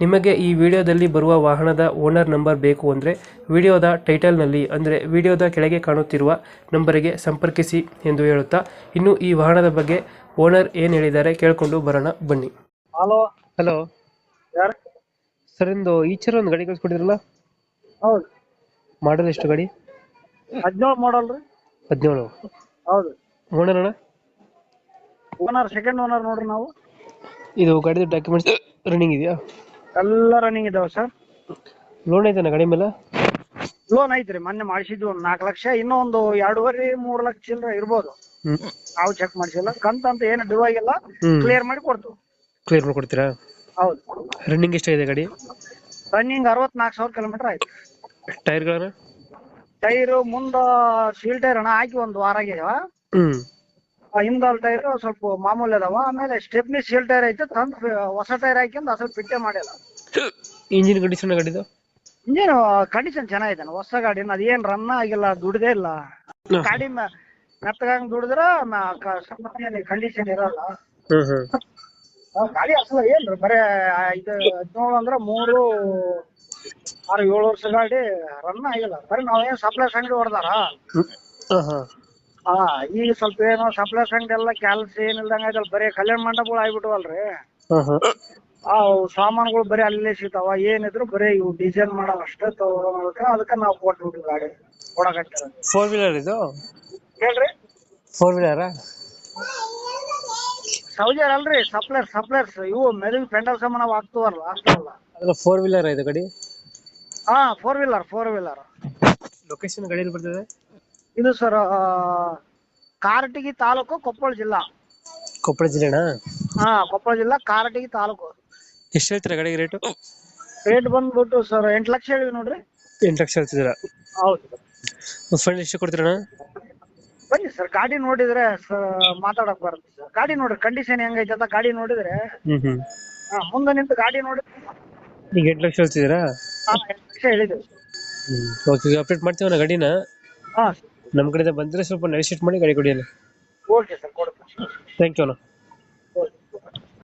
ನಿಮಗೆ ಈ ವಿಡಿಯೋದಲ್ಲಿ ಬರುವ ವಾಹನದ ಓನರ್ ನಂಬರ್ ಬೇಕು ಅಂದರೆ ವಿಡಿಯೋದ ಟೈಟಲ್ನಲ್ಲಿ ಅಂದರೆ ವಿಡಿಯೋದ ಕೆಳಗೆ ಕಾಣುತ್ತಿರುವ ನಂಬರಿಗೆ ಸಂಪರ್ಕಿಸಿ ಎಂದು ಹೇಳುತ್ತಾ ಇನ್ನು ಈ ವಾಹನದ ಬಗ್ಗೆ ಓನರ್ ಏನು ಹೇಳಿದ್ದಾರೆ ಕೇಳಿಕೊಂಡು ಬರೋಣ ಬನ್ನಿ. ಹಲೋ ಹಲೋ ಯಾರು? ಸರ್ ಇಂದು ಈಚರ್ ಒಂದು ಗಾಡಿ ಕಳ್ಸಿಕೊಟ್ಟಿದ್ರಲ್ಲ? ಹೌದು. ಮಾಡಲ್ ಎಷ್ಟು ಗಾಡಿ? ಹದಿನೇಳು ಮಾಡಲ್ ರೀ. ಹದಿನೇಳು. ಹೌದು. ಓನರ್ ಅಣ್ಣ? ಓನರ್ ಸೆಕೆಂಡ್ ಓನರ್ ನೋಡ್ರಿ ನಾವು. ಇದು ಗಾಡಿದು ಡಾಕ್ಯುಮೆಂಟ್ಸ್ ರನ್ನಿಂಗ್ ಇದೆಯಾ? ಎಲ್ಲ ರನ್ನಿಂಗ್ ಇದಾವ ಸರ್ ಲೋನ್ ಐತೆನ ಗಾಡಿ ಮೇಲೆ? ಲೋನ್ ಐತ್ರಿ ಮೊನ್ನೆ ಮಾಡಿಸಿದ್ವಿ ಒಂದ್ ನಾಲ್ಕು ಲಕ್ಷ ಇನ್ನೂ ಒಂದು ಎರಡೂವರೆ ಮೂರ್ ಲಕ್ಷ ಚಿಲ್ಲರೆ ಇರ್ಬೋದು. ಹ್ಮ್. ನಾವು ಚೆಕ್ ಮಾಡಿಸಿಲ್ಲ. ಕಂತ ಅಂತ ಏನು ಡ್ಯೂ ಆಗಿಲ್ಲ. ಹ್ಮ್. ಕ್ಲಿಯರ್ ಮಾಡಿ ಕೊಡ್ತೀವಿ. ಕ್ಲಿಯರ್ ಮಾಡ್ಕೊಡ್ತೀರಾ ಹೌದು. ರನ್ನಿಂಗ್ ಎಷ್ಟಾಗಿದೆ ಗಾಡಿ? ರನ್ನಿಂಗ್ ಅರವತ್ನಾಲ್ಕು ಸಾವಿರ ಕಿಲೋಮೀಟರ್ ಆಯ್ತು. ಟೈರ್ಗಳನ್ನ ಟೈರು ಮುಂದ ಸೀಲ್ ಟೈರ್ ಅಣ್ಣ ಹಾಕಿ ಒಂದು ವಾರ ಆಗ್ಯಾವ. ಹಿಂದಲ್ ಟೈರ್ ಸ್ವಲ್ಪ ಮಾಮೂಲಿ ಅದಾವ. ಆಮೇಲೆ ಸ್ಟೆಪ್ನಿ ಸೀಲ್ ಟೈರ್ ಐತೆ ತಂದು ಹೊಸ ಟೈರ್ ಹಾಕಿಂದ ಅಸಲ್ ಫಿಟ್ಟೆ ಮಾಡಿಲ್ಲ ಇಂಜಿನ್ ಕಂಡೀಷನ್ ಗಾಡಿದು? ಇಂಜಿನ್ ಕಂಡೀಷನ್ ಚೆನ್ನಾಗಿದೆ ಹೊಸ ಗಾಡಿ ಅದೇನ್ ರನ್ ಆಗಿಲ್ಲ ದುಡ್ದೇ ಇಲ್ಲ. ಗಾಡಿ ಮೆತ್ತಗಂಗ್ ದುಡಿದ್ರ ಕಂಡೀಷನ್ ಇರಲ್ಲ. ಗಾಡಿ ಅಸಲ ಏನ್ರಿ ಬರೇ ಇದು ಹದಿನೇಳು ಅಂದ್ರ ಮೂರು ಆರು ಏಳು ವರ್ಷ ಗಾಡಿ ರನ್ ಆಗಿಲ್ಲ. ಬರೀ ನಾವೇನ್ ಸಪ್ಲೈಸ್ ಅಂಗಡಿ ಹೊಡೆದಾರ? ಹಾಂ ಈಗ ಸ್ವಲ್ಪ ಏನೋ ಸಪ್ಲೈ ಅಂಗಡಿ ಎಲ್ಲ ಕೆಲಸ ಏನಿಲ್ದಂಗ ಆಯ್ತಲ್ಲ ಬರೀ ಕಲ್ಯಾಣ ಮಂಟಪಗಳು ಹಾಂ ಆ ಸಾಮಾನುಗಳು ಬರೀ ಅಲ್ಲೇ ಸಿಗ್ತಾವ ಏನಿದ್ರು ಬರೀ ಇವು ಡಿಸೈನ್ ಮಾಡೋ ಅಷ್ಟೇ ತಗೊಳಕ ಅದಕ್ಕ ನಾವು ಕೊಟ್ಬಿಟ್ಟು ಗಾಡಿ ಕೊಡಕತ್ತಿರ ಫೋರ್ ವೀಲರ್ ಇದು? ಹೇಳ್ರಿ. ಫೋರ್ ವೀಲರ್ ಸೌಜರ್ ಅಲ್ರಿ ಸಪ್ಲೈರ್ ಸಪ್ಲೈರ್ಸ್ ಇವು ಮೆದುಳು ಪೆಂಡಲ್ ಸಾಮಾನು ಹಾಕ್ತವಲ್ಲ ಅಷ್ಟಲ್ಲ ಅದೆಲ್ಲ ಫೋರ್ ವೀಲರ್ ಇದು ಗಾಡಿ? ಹಾ four wheeler four wheeler location ಗಾಡಿಯಲ್ಲಿ ಬರ್ತದೆ? ಇದು ಸರ್ ಕಾರಟಗಿ ತಾಲೂಕು ಕೊಪ್ಪಳ ಜಿಲ್ಲಾ. ಕೊಪ್ಪಳ ಜಿಲ್ಲೆನಾ? ಹಾ ಕೊಪ್ಪಳ ಜಿಲ್ಲಾ ಕಾರಟಗಿ ತಾಲೂಕು. ಎಷ್ಟು ಹೇಳ್ತೀರಾ ಗಾಡಿಗೆ ರೇಟು ರೇಟ್ ಬಂದ್ಬಿಟ್ಟು ಸರ್ ಎಂಟ್ ಲಕ್ಷ ಹೇಳಿದ್ವಿ ನೋಡ್ರಿ. ಎಂಟು ಲಕ್ಷ ಹೇಳ್ತಿದ್ದೀರಾ? ಹೌದು. ಫೈನಲ್ ಎಷ್ಟು ಕೊಡ್ತೀರಣ್ಣ? ಬನ್ನಿ ಸರ್ ಗಾಡಿ ನೋಡಿದ್ರೆ ಸರ್ ಮಾತಾಡಕ್ ಬರುತ್ತೆ ಸರ್. ಗಾಡಿ ನೋಡ್ರಿ ಕಂಡೀಷನ್ ಹೆಂಗೈತೆ ಅಂತ ಗಾಡಿ ನೋಡಿದ್ರೆ. ಹ್ಮ್ ಹ್ಮ್. ಹಾ ಮುಂದೆ ನಿಂತು ಗಾಡಿ ನೋಡಿದ್ರೆ. ಈಗ ಎಂಟು ಲಕ್ಷ ಹೇಳ್ತಿದ್ದೀರಾ? ಹಾ ಎಂಟ್ ಲಕ್ಷ ಹೇಳಿದ್ದೀವಿ ಹ್ಞೂ ಓಕೆ ಅಪ್ಡೇಟ್ ಮಾಡ್ತೀವಣ್ಣ ಗಾಡಿನ. ಹಾ. ನಮ್ಮ ಕಡೆಯಿಂದ ಬಂದರೆ ಸ್ವಲ್ಪ ನೆಗೋಶಿಯೇಟ್ ಮಾಡಿ ಗಾಡಿ ಕೊಡಿ ಓಕೆ ಸರ್ ಕೊಡ್ತೀನಿ. ಥ್ಯಾಂಕ್ ಯು ಅಣ್ಣ.